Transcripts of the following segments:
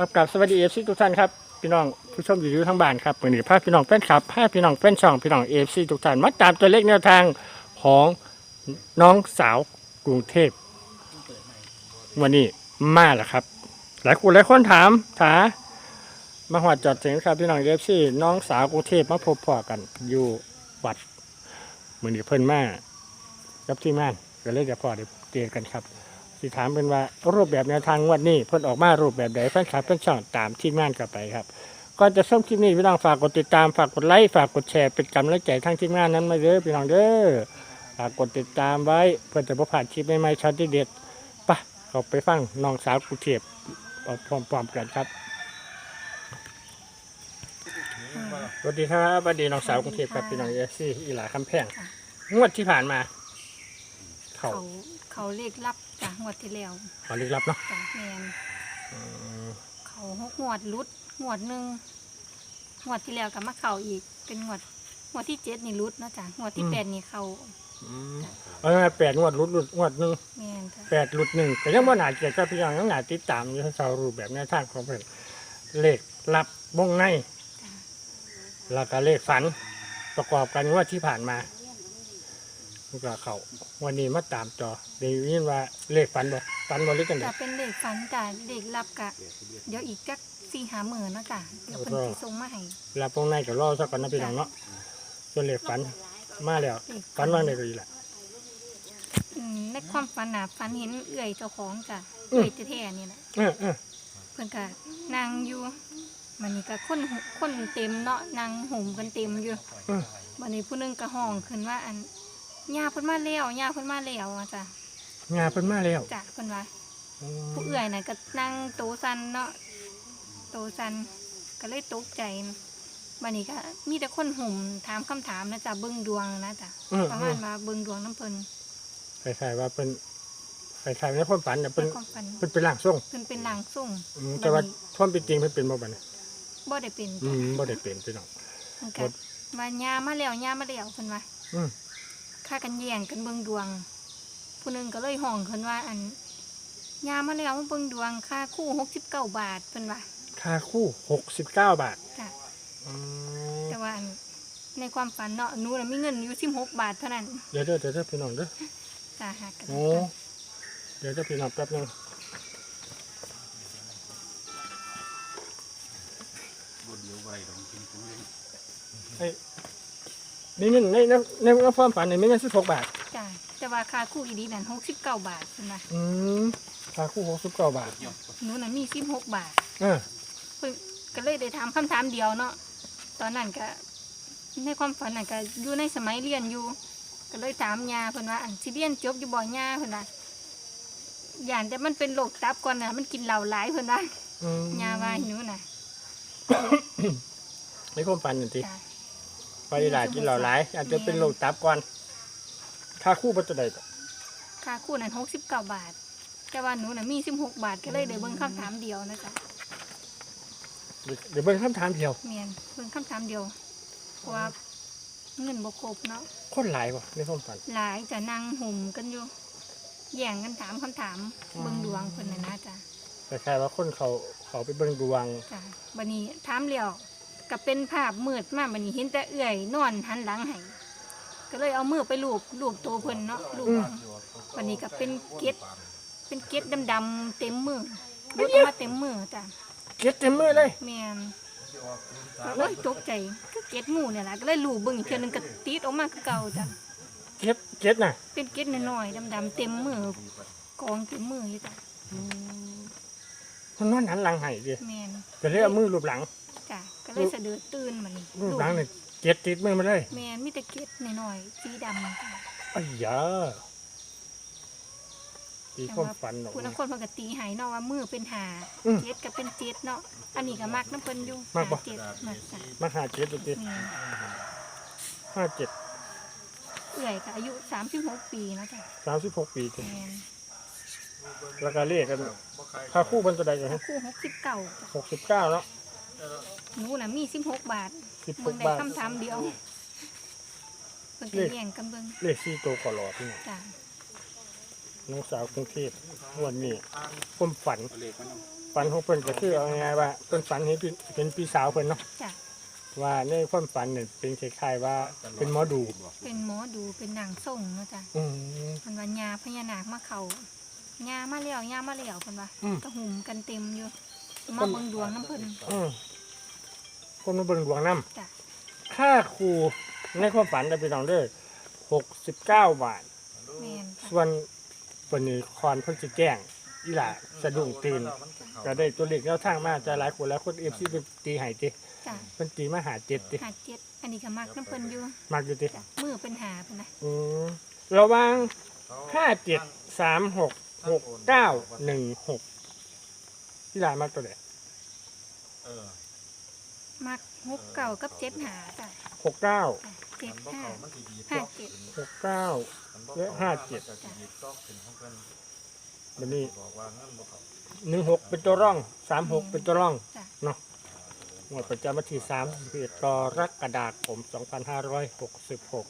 ครับกับสวัสดีเอฟซีทุกท่านครับพี่น้องผู้ชมอยู่ทางบ้านครับวันนี้พาพี่น้องแฟนคลับพาพี่น้องแฟนช่องพี่น้องเอฟซีทุกท่านมาตามตัวเลขแนวทางของน้องสาวกรุงเทพวันนี้มาแล้วครับ หลายคนหลายคนถามถามาหอดจอดถึงครับพี่น้องเอฟซีน้องสาวกรุงเทพมาพบพ่อกันอยู่วัดมือนี้เพิ่นมากับที่ม่านก็เลยจะพอได้เจอกันครับ สิถามเป็นว่ารูปแบบแนวทางงวดนี้เพิ่นออกมารูปแบบใดแฟนคลับเพิ่นช่องตามที่งานกันไปครับก่อนจะชมคลิปนี้พี่น้องฝากกดติดตามฝากกดไลค์ฝากกดแชร์เป็นกำลังใจทั้งทีมงานนั้นมาเด้อพี่น้องเด้อฝากกดติดตามไว้เพื่อจะบ่าดคลิปใหม่ๆช็อตที่เด็ดปะเข้าไปฟังน้องสาวกุเทียบพร้อมๆกันครับสวัสดีครับสวัสดีน้องสาวกรุงเทพครับพี่น้องเอซีอีหลาคำแพงงวดที่ผ่านมา เขาเขาเขาเลขลับจากงวดที่แล้วขอลึกลับเนาะจากแมนอืมเขาหกงวดรุดงวดหนึ่งงวดที่แล้วกับมาเขาอีก เป็นงวดงวดที่เจ็ดนี่รุดเนาะจ้ะงวดที่แปดนี่เขาอืมเอาไงแปดงวดรุดรุดงวดหนึ่งแมนจ้ะแปดรุดหนึ่งแต่ยังว่าหนาเกียรติพี่น้องยังหนาติดตามอยู่ให้เรารูปแบบแนวทางของเพื่อนเลขรับวงใน จ้ะแล้วก็เลขฝันประกอบกันงว่าที่ผ่านมา แล้วก็เขาวันนี้มาตามจอเดี๋ยวยินว่าเลขฝันบ่ฝันบ่หรือกันจะเด้ เป็นเลขฝันจ้ะเลขลับกะ เดี๋ยวอีกจักสี่หาหมื่นเนาะจ้ะเดี๋ยวเพิ่นสิส่งมาให้รับวงในก็รอสักก่อนนะพี่น้องเนาะส่วนเลขฝันมาแล้วเลขฝันว่างในก็ดีแหละ อืมในความฝันน่ะฝันเห็นเอื่อยเจ้าของจ้ะอืม เอื่อยแท้ๆนี่แหละเออเออเพิ่นก็นั่งอยู่มันนี่ก็คนหุคนเต็มเนาะนั่งห่มกันเต็มอยู่เออวันนี้ผู้หนึงก็ห้องขึ้นว่าอัน ย่าเพิ่นมาแล้วย่าเพิ่นมาแล้วอะจ้ะงานเพิ่นมาแล้วจ้ะเพิ่นว่าอืมผู้เอื่อยน่ะก็นั่งโตซันเนาะโตซันก็เลยตกใจวันนี้ก็มีแต่คนห่มถามคำถามนะจ้ะเบิ่งดวงนะจ้ะเออประเอมาอณว่าเบิ่งดวงน้ำเพิ่นคล้ายๆว่าเป็นคล้ายๆในความฝันน่ะเป็เป็นนความฝันเป็นเป็นร่างทรงเพิ่นเป็นร่างทรงอืมแต่ว่าความเป็นจริงเพิ่นเป็นบ่บัดนี้บ่ได้เป็นอืมบ่ได้เป็นพี่น้องเพิ่นก็ว่าย่ามาแล้วย่ามาแล้วเพิ่นว่าอืม ค่ากันแย่งกันเบิ่งดวง ผู้หนึงก็เลยห้องขึ้นว่าอันยามมาแล้วมาเบิ่งดวงค่าคู่หกสิบเก้าบาทเพิ่นว่าค่าคู่69บาทจ้ะอืมแต่ว่าอันในความฝันเนาะหนูน่ะมีเงินอยู่สิบหกบาทเท่านั้นเดี๋ยวเดี๋ยวเดี๋ยวเดี๋ยวพี่น้องเด้อจ้าหักกันโอ้เดี๋ยวเดี๋ยวพี่น้องแป๊บนึงไอ้นี่เงินในในในในความฝันนี่มีเงิน16บาท จ้าแต่ว่าค่าคู่อีดีนั่นหกสิบเก้าบาทเพิ่นว่าอืมค่าคู่69บาทหนูน่ะมีสิบหกบาทเออเพิ่นก็เลยได้ถามคำถามเดียวเนาะตอนนั้นก็ในความฝันน่ะก็อยู่ในสมัยเรียนอยู่ ก็เลยถามยาเพิ่นว่าอันสิเรียนจบอยู่บ่ยาเพิ่นว่าย่านแต่มันเป็นโรคตับก่อนน่ะมันกินเหล้าหลายเพิ่นว่าอืมยาว่าให้หนูน่ะในความฝันนี่ติจ้ะ ไปหลายกินเหล้าหลายอาจจะเป็นโรคตับก่อนค่าคู่บ่จะได้ก็ค่าคู่นั้นหกสิบเก้าบาท แต่ว่าหนูน่ะมีสิบหกบาทก็เลยได้เบิ่งคำถามเดียวนะจ๊ะเดี๋ยวเบิ่งคำถามเดียวเมียนเบิ่งคำถามเดียวเพราะว่าเงินบ่ครบเนาะคนหลายบ่ในความฝันหลายจะนั่งห่มกันอยู่แย่งกันถามคำถามอืมเบิ่งดวงเพิ่นน่ะนะจ๊ะคล้ายๆว่าคนเขาเขาไปเบิ่งดวงจ้ะบัดนี้ถามแล้ว ก็เป็นภาพมืดมาบัดนี้เห็นแต่เอื้อย นอนหันหลังให้ก็เลยเอามือไปลูบลูบตัวเพิ่นเนาะลูบเอาบัดนี้ก็เป็นเกล็ดเป็นเกล็ดดำๆเต็มมือรุดออกมาเต็มมือจ้ะเก็ดเต็มมือเลยแม่นก็เลยตกใจก็เก็ดหมูเนี่ยแหละก็เลยลูบเบิ่งอีกเทื่อนึงก็ติดออกมาคือเก่าจ้ะเก็ดเก็ดน่ะ เป็นเก็ดน้อยๆดำๆเต็มมือกองเต็มมืออยู่จ้ะมันนอนหันหลังให้ดิแม่นก็เลยเอามือลูบหลังจ้ะก็ เลยสะดุดตื่นมันลูบหลังนี่เก็ดติดมือมาเลยแม่นมีแต่เก็ดน้อยๆสีดำจ้ะอ้ยยาตีความฝันออกผู้มานักคนเพิ่นก็ตีให้เนาะว่ามือเป็นหาอืม เจ็ดก็เป็นเจ็ดเนาะอันนี้ก็มักน้ำเพิ่นอยู่มักบ่ หเจ็ดมักจ้ะมาหาเจ็ดดูดิแม่นห้าเจ็ดเอื้อยก็อายุ36ปีเนาะจ้ะสามสิบหกปีถึงแม่นแล้วก็เลขกันค่าคู่มันจะได้กันคู่69จ้ะหกสิบเก้าแล้ว หนูน่ะมี16บาทสิบหเบิ่กงได้บาทคำถามเดียวเพิ่นก็เลขแย่งกันเบิ่งเลขสี่ตัวก่อหลอดนี่จ้ะน้องสาวกรุงเทพงวันนี้ความฝันฝันของเพิ่นก็คือเอาง่ายๆว่าเพิ่นฝันเห็นพี่เป็นพี่สาวเพิ่นเนาะจ้ะว่าในความฝันเนี่ยเป็นคล้ายๆว่าเป็นหมอดูเป็นหมอดูเป็นนางส่งเนาะจ้ะอืมเพิ่นว่าญาพญานาคมาเขาญามาแล้วญามาแล้วเพิ่นว่าอืม ก็หุ่มกันเต็มอยู่ มาเบิ่งดวงน้ำเพิ่น อืมคนมาเบิ่งดวงน้จ้ะำค่าครูในความฝันได้ไปน้องเด้อหกสิบเก้าบาท แม่นจ้ะส่วนวันนี้คอนเพิ่นสิแจ้งอีหล่าสะดุ้งตื่นก็ได้ตัวเลขแนวทางมาจะหลายคนแล้วคนเอฟซีไปตีให้ติจ้ะเพิ่นตีมาหาเจ็ดติหาเจ็ดอันนี้ก็มักน้ำเพิ่นอยู่มากอยู่ติจ้ะมือเป็นหาเพิ่นนะอืมระหว่างห้าเจ็ดสามหกหกเก้าหนึ่งหก อีหล่ามากตัวไหนเออมักหกเก่ากับเจ็ดหาจ้ะหกเก้าจ้ะเจ็ดบ่ห้าเข้ามันสิดีห้าเจ็ดหกเก้าและห้าเจ็ดก็สิดีต้องเป็นของเพิ่นวันนี้บอกว่าเงินบ่เข้าหนึ่งหกเป็นตัวร่องสามหกเป็นตัวร่องจ้ะเนาะหมวดประจำวันที่สามสิบเอ็ดกรกฎาคมสองพันห้าร้อยหกสิบหก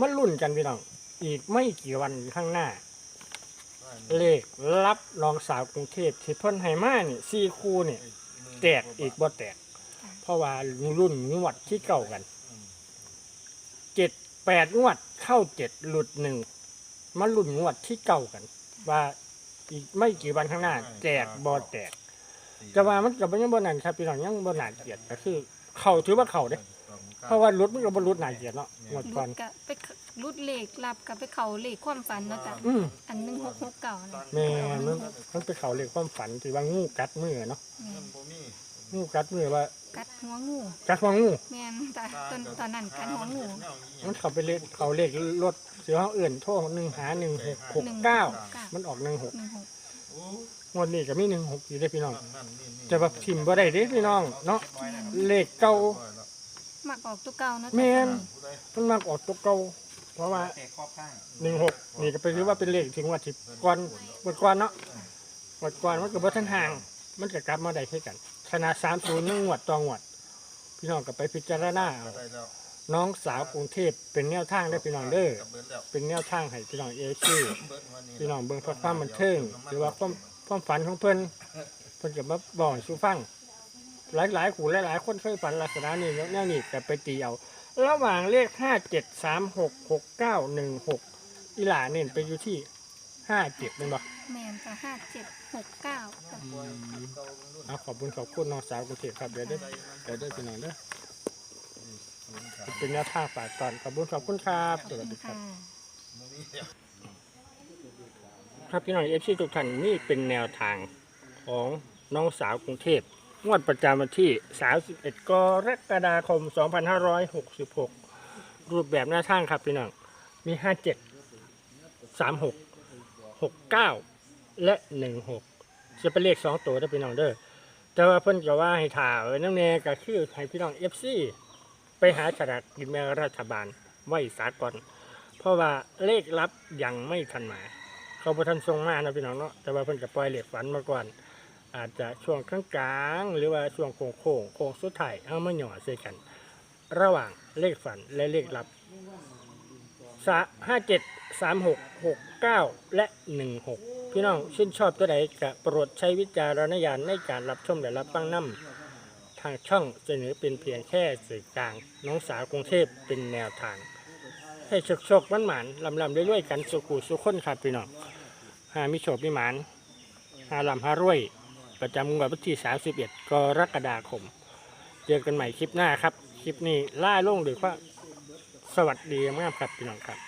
มันรุ่นกันพี่น้อง อีกไม่กี่วันข้างหน้า เลขรับรองสาวกรุงเทพที่เพ่นไฮมานี่สี่คู่นี่แตกอีกบ่แตก เพราะว่ารุ่นงวดที่เก่ากันเจ็ดแปดงวดเข้าเจ็ดหลุดหนึ่งมันรุ่นงวดที่เก่ากัน ว่าอีกไม่กี่วันข้างหน้า แตกบ่แตกแต่ว่ามันกับยังบ่นั่นครับพี่น้องยังบ่น่าเกียดก็คือ เขาถือว่าเขาเด้ เพราะว่ารถมันก็บ่รถน่าเกลียดเนาะงวดรุก่อน ดกับไปรุดเลขรับกับไปเขาเลขความฝันเนาะจ้ะอืม อันหนึ่งหกหกเก่านะแม่มันมันไปเขาเรียกความฝันที่ว่างูกัดมือเนาะแม่นบ่มีงูกัดมือว่ากัดหัวงู กัดว่างูแม่นจ้ะตอนตอนนั้นกัดหัวงูมันเขาไปเลขเขาเลขรถเสือห้องอื่นโทษหนึ่งหาหนึ่งหกหกหนึ่งเก้าเก้ามันออกหนึ่งหกหนึ่งหกงวดนี้ก็มีหนึ่งหกอยู่ได้อพี่น้องนั่นนี่นี่แต่ว่าทิมบ่ได้เด้พี่น้องเนาะเลขเก่า มักออกตัวเก่าเนาะจ้ะแม่นผู้ใดมันมักออกตัวเก่าเพราะว่าแตกครอบข้างหนึ่งหกนี่ก็ไปถือว่าเป็นเลขถึงว่าทิพก่อนงวดก่อนเนาะงวดก่อนมันก็บ่ทันห่าง มันก็กลับมาได้คือกันขนาดสามศูนย์หนึ่งงวดต่องวด พี่น้องก็ไปพิจารณาเอาได้แล้วน้องสาวกรุงเทพเป็นแนวทางได้อพี่น้องเด้อกับเบิดแล้วเป็นแนวทางให้พี่น้องเอซีเบิดวันนี้พี่น้องเบิ่งเพื่อความบันเทิงหรือว่าความความฝันของเพิ่นเพิ่นก็มาบอกให้สู่ฟัง หลายหลายๆขู่หลายๆคนเคยฝันลักษณะนี้แล้วแนวนี้ก็ไปตีเอา ระหว่างเลขห้าเจ็ดสามหกหกเก้าหนึ่งหกอีหลาเน้นไปอยู่ที่ห้าเจ็ดเป็นบ่แม่นจ้ะห้าเจ็ดหกเก้าจ้ะเอาขอบคุณขอบคุณน้องสาวกรุงเทพครับเดี๋ยวได้เดี๋ยวได้พี่น้องเด้อเป็นแนวทางฝากตอนขอบคุณขอบคุณครับสวัสดีครับค่ะครับพี่น้องเอฟซีทุกท่านนี่เป็นแนวทางของน้องสาวกรุงเทพ งวดประจำวันที่ 31 กรกฎาคม 2566 รูปแบบหน้าทางครับพี่น้อง มี 57 36 69 และ 16 จะเป็นเลข 2 ตัวได้พี่น้องเด้อ แต่ว่าเพิ่นก็ว่าให้ถ่าไว้น้ำแน่ก็คือให้พี่น้อง FC ไปหาฉลากกินแบ่รัฐบาลไว้สากลเพราะว่าเลขลับยังไม่ทันมาเขาพอทันทรงมานะพี่น้องเนาะ แต่ว่าเพิ่นกับปล่อยเหล็กฝันมาก่อน อาจจะช่วงกลางๆหรือว่าช่วงโค้งโค้งโค้งสุดท้ายเอามาหย่อใส่กัน ระหว่างเลขฝันและเลขลับสาห้าเจ็ดสามหกหกเก้าและหนึ่งหกพี่น้องชื่นชอบตัวใดก็โปรดใช้วิจารณญาณในการรับชมและรับฟังน้ำทางช่องเสนอเป็นเพียงแค่สื่อกลาง น้องสาวกรุงเทพเป็นแนวทาง ให้โชคโชคๆหวานลำลำๆเรื่อยๆกันสุขูสุขคนครับพี่น้องหามิโชคมิหมานหาลำหารวย ประจำงวดวันที่ 31 กรกฎาคม เจอกันใหม่คลิปหน้าครับ คลิปนี้ล่าลงหรือว่าสวัสดีมากครับพี่น้องครับ